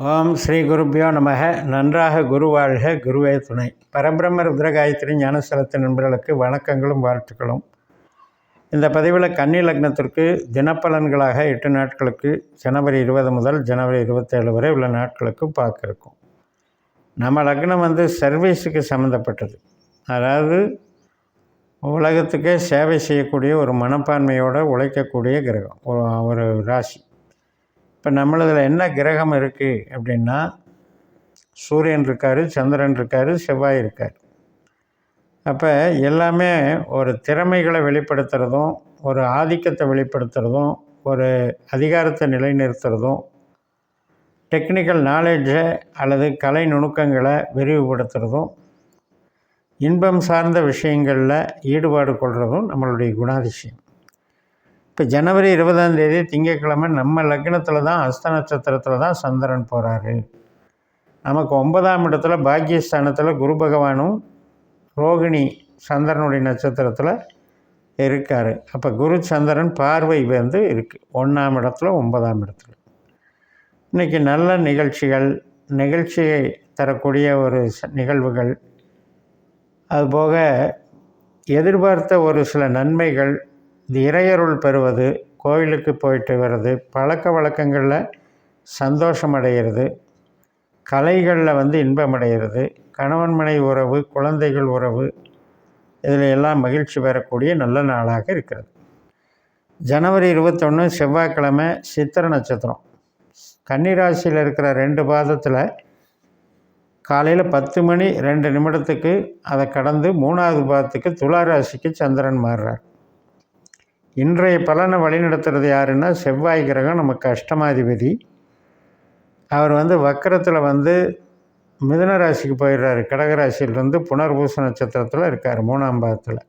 ஓம் ஸ்ரீ குருப்பியோ நமக. நன்றாக குரு வாழ்க குருவே துணை. பரபிரம்ம ருத்ரகாயத்ரி ஞானஸ்தலத்தின் நண்பர்களுக்கு வணக்கங்களும் வாழ்த்துக்களும். இந்த பதிவில் கன்னி லக்னத்திற்கு தினப்பலன்களாக எட்டு நாட்களுக்கு ஜனவரி இருபது முதல் ஜனவரி இருபத்தேழு வரை உள்ள நாட்களுக்கு பார்க்க இருக்கும் நம்ம லக்னம் வந்து சர்வீஸுக்கு சம்மந்தப்பட்டது அதாவது உலகத்துக்கே சேவை செய்யக்கூடிய ஒரு மனப்பான்மையோடு உழைக்கக்கூடிய கிரகம் ஒரு- ஒரு ராசி. இப்போ நம்மளதில் என்ன கிரகம் இருக்குது அப்படின்னா சூரியன் இருக்கார் சந்திரன் இருக்கார் செவ்வாய் இருக்கார். அப்போ எல்லாமே ஒரு திறமைகளை வெளிப்படுத்துகிறதும் ஒரு ஆதிக்கத்தை வெளிப்படுத்துகிறதும் ஒரு அதிகாரத்தை நிலைநிறுத்துறதும் டெக்னிக்கல் நாலேஜை அல்லது கலை நுணுக்கங்களை விரிவுபடுத்துகிறதும் இன்பம் சார்ந்த விஷயங்களில் ஈடுபாடு கொள்வதும் நம்மளுடைய குணாதிசயம். இப்போ ஜனவரி இருபதாம் தேதி திங்கட்கிழமை நம்ம லக்னத்தில் தான் அஸ்த நட்சத்திரத்தில் தான் சந்திரன் போகிறாரு நமக்கு ஒன்பதாம் இடத்துல பாக்கியஸ்தானத்தில் குரு பகவானும் ரோகிணி சந்திரனுடைய நட்சத்திரத்தில் இருக்கார். அப்போ குரு சந்திரன் பார்வை வந்து இருக்குது ஒன்றாம் இடத்துல ஒன்பதாம் இடத்துல. இன்றைக்கி நல்ல நிகழ்ச்சிகள் நிகழ்ச்சியை தரக்கூடிய ஒரு நிகழ்வுகள். அதுபோக எதிர்பார்த்த ஒரு சில நன்மைகள் இது இறையருள் பெறுவது கோயிலுக்கு போயிட்டு வர்றது பழக்க வழக்கங்களில் சந்தோஷம் அடைகிறது கலைகளில் வந்து இன்பம் அடைகிறது கணவன் மனை உறவு குழந்தைகள் உறவு இதில் எல்லாம் மகிழ்ச்சி பெறக்கூடிய நல்ல நாளாக இருக்கிறது. ஜனவரி இருபத்தொன்று செவ்வாய்க்கிழமை சித்திர நட்சத்திரம். கன்னிராசியில் இருக்கிற ரெண்டு பாதத்தில் காலையில் பத்து மணி ரெண்டு நிமிடத்துக்கு அதை கடந்து மூணாவது பாதத்துக்கு துலா ராசிக்கு சந்திரன் மாறுறார். இன்றைய பலனை வழிநடத்துறது யாருன்னா செவ்வாய் கிரகம் நமக்கு அஷ்டமாதிபதி அவர் வந்து வக்கரத்தில் வந்து மிதுன ராசிக்கு போயிடுறாரு. கடகராசியிலிருந்து புனர்பூச நட்சத்திரத்தில் இருக்கார் மூணாம் பாதத்தில்.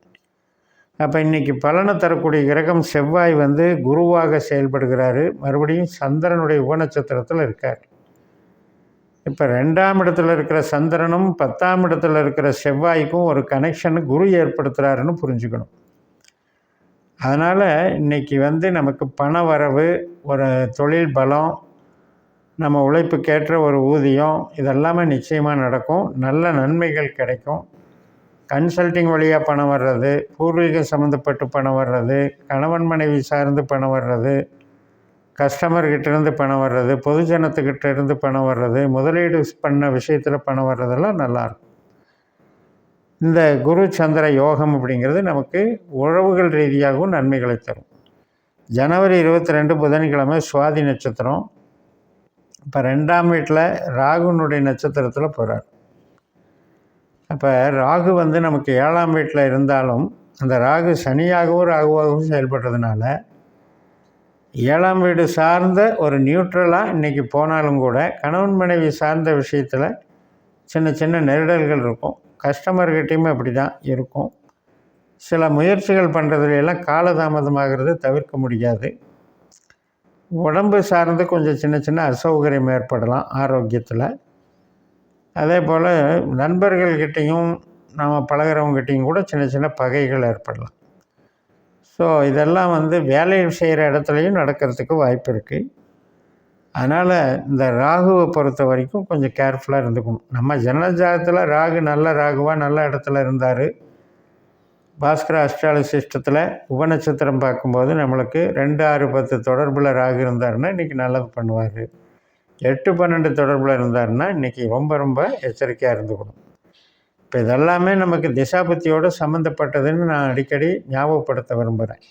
அப்போ இன்றைக்கி பலனை தரக்கூடிய கிரகம் செவ்வாய் வந்து குருவாக செயல்படுகிறாரு. மறுபடியும் சந்திரனுடைய உபநட்சத்திரத்தில் இருக்கார். இப்போ ரெண்டாம் இடத்துல இருக்கிற சந்திரனும் பத்தாம் இடத்துல இருக்கிற செவ்வாய்க்கும் ஒரு கனெக்ஷன் குரு ஏற்படுத்துகிறாருன்னு புரிஞ்சுக்கணும். அதனால் இன்னைக்கு வந்து நமக்கு பண வரவு ஒரு தொழில் பலம் நம்ம உழைப்புக்கேற்ற ஒரு ஊதியம் இதெல்லாமே நிச்சயமாக நடக்கும். நல்ல நன்மைகள் கிடைக்கும். கன்சல்டிங் வழியாக பணம் வர்றது பூர்வீகம் சம்மந்தப்பட்டு பணம் வர்றது கணவன் மனைவி சார்ந்து பணம் வர்றது கஸ்டமர்கிட்ட இருந்து பணம் வர்றது பொதுஜனத்துக்கிட்ட இருந்து பணம் வர்றது முதலீடு பண்ண விஷயத்தில் பணம் வர்றதெல்லாம் நல்லாயிருக்கும் இந்த குரு சந்திர யோகம் அப்படிங்கிறது நமக்கு உறவுகள் ரீதியாகவும் நன்மைகளை தரும். ஜனவரி இருபத்தி ரெண்டு புதன்கிழமை சுவாதி நட்சத்திரம். இப்போ ரெண்டாம் வீட்டில் ராகுனுடைய நட்சத்திரத்தில் போகிறார் அப்போ ராகு வந்து நமக்கு ஏழாம் வீட்டில் இருந்தாலும் அந்த ராகு சனியாகவும் ராகுவாகவும் செயல்படுறதுனால ஏழாம் வீடு சார்ந்த ஒரு நியூட்ரலாக இன்றைக்கி போனாலும் கூட கணவன் மனைவி சார்ந்த விஷயத்தில் சின்ன சின்ன நெருடல்கள் இருக்கும். கஸ்டமர்கிட்டையுமே அப்படி தான் இருக்கும். சில முயற்சிகள் பண்ணுறதுலாம் காலதாமதமாகிறது தவிர்க்க முடியாது. உடம்பு சார்ந்து கொஞ்சம் சின்ன சின்ன அசௌகரியம் ஏற்படலாம் ஆரோக்கியத்தில். அதே போல் நண்பர்கள்கிட்டையும் நாம் பழகிறவங்ககிட்டையும் கூட சின்ன சின்ன பகைகள் ஏற்படலாம். ஸோ இதெல்லாம் வந்து வேலை செய்கிற இடத்துலையும் நடக்கிறதுக்கு வாய்ப்பு இருக்குது அதனால் இந்த ராகுவை பொறுத்த வரைக்கும் கொஞ்சம் கேர்ஃபுல்லாக இருந்துக்கணும். நம்ம ஜனஜாதத்தில் ராகு நல்ல ராகுவாக நல்ல இடத்துல இருந்தார். பாஸ்கர அஸ்ட்ராலஜி சிஸ்டத்தில் உபநட்சத்திரம் பார்க்கும்போது நம்மளுக்கு ரெண்டு ஆறு பத்து தொடர்பில் ராகு இருந்தாருன்னா இன்றைக்கி நல்லது பண்ணுவார். எட்டு பன்னெண்டு தொடர்பில் இருந்தாருன்னா இன்றைக்கி ரொம்ப ரொம்ப எச்சரிக்கையாக இருந்துக்கணும். இப்போ இதெல்லாமே நமக்கு திசாபத்தியோடு சம்மந்தப்பட்டதுன்னு நான் அடிக்கடி ஞாபகப்படுத்த விரும்புகிறேன்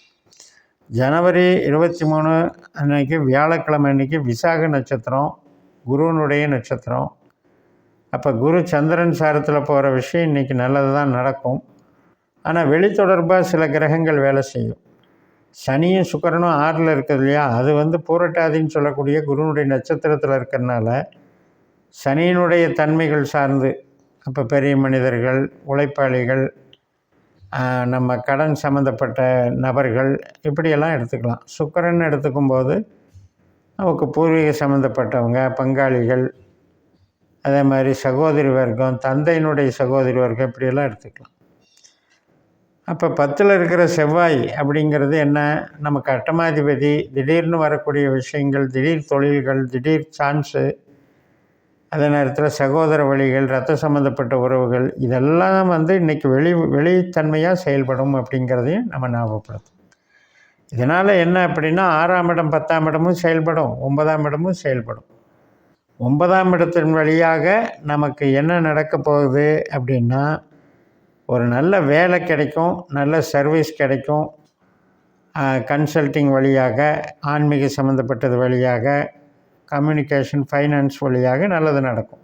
ஜனவரி இருபத்தி மூணு அன்னைக்கு வியாழக்கிழமை அன்னைக்கு விசாக நட்சத்திரம் குருவனுடைய நட்சத்திரம். அப்போ குரு சந்திரன் சாரத்தில் போகிற விஷயம் இன்றைக்கி நல்லது தான் நடக்கும். ஆனால் வெளித்தொடர்பாக சில கிரகங்கள் வேலை செய்யும். சனியும் சுக்கரனும் ஆறில் இருக்குது இல்லையா? அது வந்து பூரட்டாதின்னு சொல்லக்கூடிய குருனுடைய நட்சத்திரத்தில் இருக்கிறனால சனியினுடைய தன்மைகள் சார்ந்து அப்போ பெரிய மனிதர்கள் உழைப்பாளிகள் நம்ம கடன் சம்மந்தப்பட்ட நபர்கள் இப்படியெல்லாம் எடுத்துக்கலாம். சுக்கரன்னு எடுத்துக்கும் போது நமக்கு பூர்வீக சம்மந்தப்பட்டவங்க பங்காளிகள் அதே மாதிரி சகோதரி வர்க்கம் தந்தையினுடைய சகோதரி வர்க்கம் இப்படியெல்லாம் எடுத்துக்கலாம். அப்போ பத்தில் இருக்கிற செவ்வாய் அப்படிங்கிறது என்ன? நமக்கு அட்டமாதிபதி திடீர்னு வரக்கூடிய விஷயங்கள் திடீர் தொழில்கள் திடீர் சான்ஸு அதே நேரத்தில் சகோதர வழிகள் ரத்த சம்மந்தப்பட்ட உறவுகள் இதெல்லாம் வந்து இன்றைக்கி வெளி வெளித்தன்மையாக செயல்படும் அப்படிங்கிறதையும் நம்ம ஞாபகப்படுத்தும் இதனால் என்ன அப்படின்னா ஆறாம் இடம் பத்தாம் இடமும் செயல்படும் ஒன்பதாம் இடமும் செயல்படும். ஒன்பதாம் இடத்தின் வழியாக நமக்கு என்ன நடக்க போகுது அப்படின்னா ஒரு நல்ல வேலை கிடைக்கும் நல்ல சர்வீஸ் கிடைக்கும் கன்சல்டிங் வழியாக ஆன்மீக சம்மந்தப்பட்டது வழியாக கம்யூனிகேஷன் ஃபைனான்ஸ் வழியாக நல்லது நடக்கும்.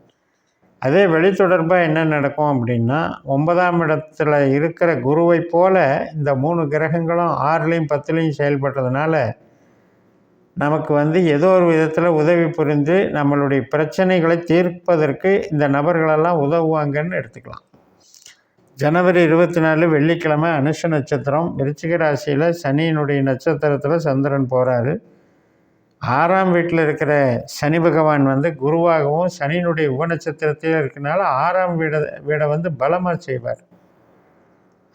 அதே வெளித்தொடர்பாக என்ன நடக்கும் அப்படின்னா ஒன்பதாம் இடத்துல இருக்கிற குருவை போல் இந்த மூணு கிரகங்களும் ஆறுலேயும் பத்துலேயும் செயல்பட்டதுனால நமக்கு வந்து ஏதோ ஒரு விதத்தில் உதவி புரிந்து நம்மளுடைய பிரச்சனைகளை தீர்ப்பதற்கு இந்த நபர்களெல்லாம் உதவுவாங்கன்னு எடுத்துக்கலாம். ஜனவரி இருபத்தி நாலு வெள்ளிக்கிழமை அனுஷ நட்சத்திரம் விருச்சிக ராசியில் சனியினுடைய நட்சத்திரத்தில் சந்திரன் போகிறாரு ஆறாம் வீட்டில் இருக்கிற சனி பகவான் வந்து குருவாகவும் சனியினுடைய உபநட்சத்திரத்தில் இருக்கனால ஆறாம் வீடை வீடை வந்து பலமாக செய்வார்.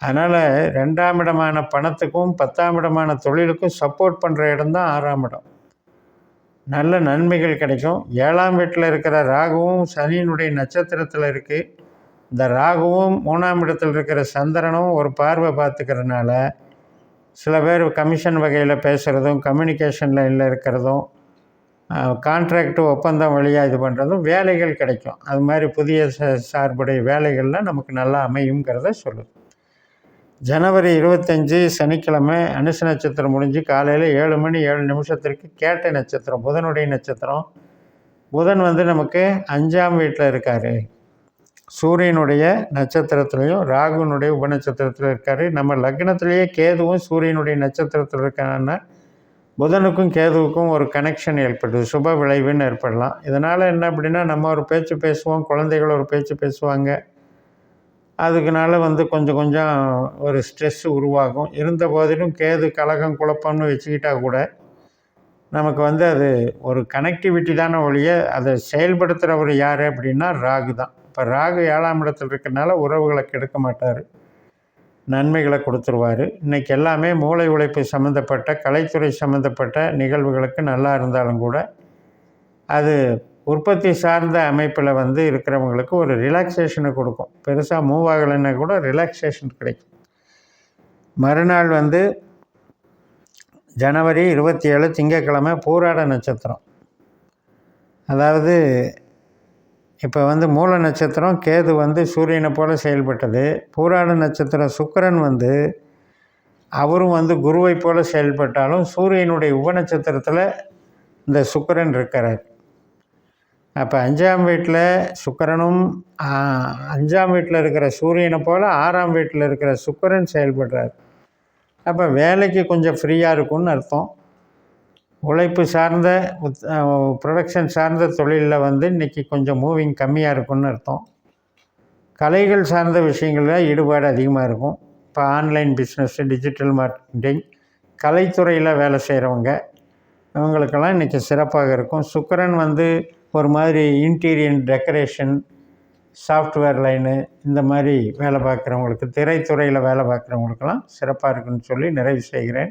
அதனால் ரெண்டாம் இடமான பணத்துக்கும் பத்தாம் இடமான தொழிலுக்கும் சப்போர்ட் பண்ணுற இடம் தான் ஆறாம் இடம். நல்ல நன்மைகள் கிடைக்கும். ஏழாம் வீட்டில் இருக்கிற ராகுவும் சனியினுடைய நட்சத்திரத்தில் இருக்குது இந்த ராகுவும் மூணாம் இடத்தில் இருக்கிற சந்திரனும் ஒரு பார்வை பார்த்துக்கிறதுனால சில பேர் கமிஷன் வகையில் பேசுகிறதும் கம்யூனிகேஷன் லைனில் இருக்கிறதும் கான்ட்ராக்ட் ஒப்பந்தம் வழியாக இது பண்ணுறதும் வேலைகள் கிடைக்கும். அது மாதிரி புதிய ச சார்புடைய வேலைகள்லாம் நமக்கு நல்லா அமையுங்கிறத சொல்லுது. ஜனவரி இருபத்தஞ்சி சனிக்கிழமை அனுச நட்சத்திரம் முடிஞ்சு காலையில் ஏழு மணி ஏழு நிமிஷத்திற்கு கேட்டை நட்சத்திரம் புதனுடைய நட்சத்திரம். புதன் வந்து நமக்கு அஞ்சாம் வீட்டில் இருக்கார். சூரியனுடைய நட்சத்திரத்துலேயும் ராகுனுடைய உபநட்சத்திரத்தில் இருக்கார். நம்ம லக்னத்திலேயே கேதுவும் சூரியனுடைய நட்சத்திரத்தில் இருக்கான புதனுக்கும் கேதுவுக்கும் ஒரு கனெக்ஷன் ஏற்படுது. சுப விளைவுன்னு ஏற்படலாம். இதனால் என்ன அப்படின்னா நம்ம ஒரு பேச்சு பேசுவோம் குழந்தைகள் ஒரு பேச்சு பேசுவாங்க. அதுக்குனால வந்து கொஞ்சம் கொஞ்சம் ஒரு ஸ்ட்ரெஸ் உருவாகும். இருந்த போதிலும் கேது கலகம் குழப்பம்னு வச்சுக்கிட்டால் கூட நமக்கு வந்து அது ஒரு கனெக்டிவிட்டி தானே ஒழிய அதை செயல்படுத்துகிறவர் யார் அப்படின்னா ராகு தான். இப்போ ராகு ஏழாம் இடத்துல இருக்கிறனால உறவுகளை கெடுக்க மாட்டார். நன்மைகளை கொடுத்துருவார். இன்றைக்கி எல்லாமே மூளை உழைப்பு சம்மந்தப்பட்ட கலைத்துறை சம்மந்தப்பட்ட நிகழ்வுகளுக்கு நல்லா இருந்தாலும் கூட அது உற்பத்தி சார்ந்த அமைப்பில் வந்து இருக்கிறவங்களுக்கு ஒரு ரிலாக்ஸேஷனை கொடுக்கும். பெருசாக மூவ் ஆகலைன்னா கூட ரிலாக்ஸேஷன் கிடைக்கும். மறுநாள் வந்து ஜனவரி இருபத்தி ஏழு திங்கக்கிழமை பூராட நட்சத்திரம். அதாவது இப்போ வந்து மூல நட்சத்திரம் கேது வந்து சூரியனை போல் செயல்பட்டது. பூராட நட்சத்திரம் சுக்கரன் வந்து அவரும் வந்து குருவை போல் செயல்பட்டாலும் சூரியனுடைய உபநட்சத்திரத்தில் இந்த சுக்கரன் இருக்கிறார். அப்போ அஞ்சாம் வீட்டில் சுக்கரனும் அஞ்சாம் வீட்டில் இருக்கிற சூரியனை போல் ஆறாம் வீட்டில் இருக்கிற சுக்கரன் செயல்படுறார். அப்போ வேலைக்கு கொஞ்சம் ஃப்ரீயாக இருக்கும்னு அர்த்தம். உழைப்பு சார்ந்த ப்ரொடக்ஷன் சார்ந்த தொழிலில் வந்து இன்றைக்கி கொஞ்சம் மூவிங் கம்மியாக இருக்கும்னு அர்த்தம். கலைகள் சார்ந்த விஷயங்களில் ஈடுபாடு அதிகமாக இருக்கும். இப்போ ஆன்லைன் பிஸ்னஸ்ஸு டிஜிட்டல் மார்க்கெட்டிங் கலைத்துறையில் வேலை செய்கிறவங்க இவங்களுக்கெல்லாம் இன்றைக்கி சிறப்பாக இருக்கும். சுக்கரன் வந்து ஒரு மாதிரி இன்டீரியர் டெக்கரேஷன் சாஃப்ட்வேர் லைனு இந்த மாதிரி வேலை பார்க்குறவங்களுக்கு திரைத்துறையில் வேலை பார்க்குறவங்களுக்கெல்லாம் சிறப்பாக இருக்குன்னு சொல்லி நிறைவு செய்கிறேன்.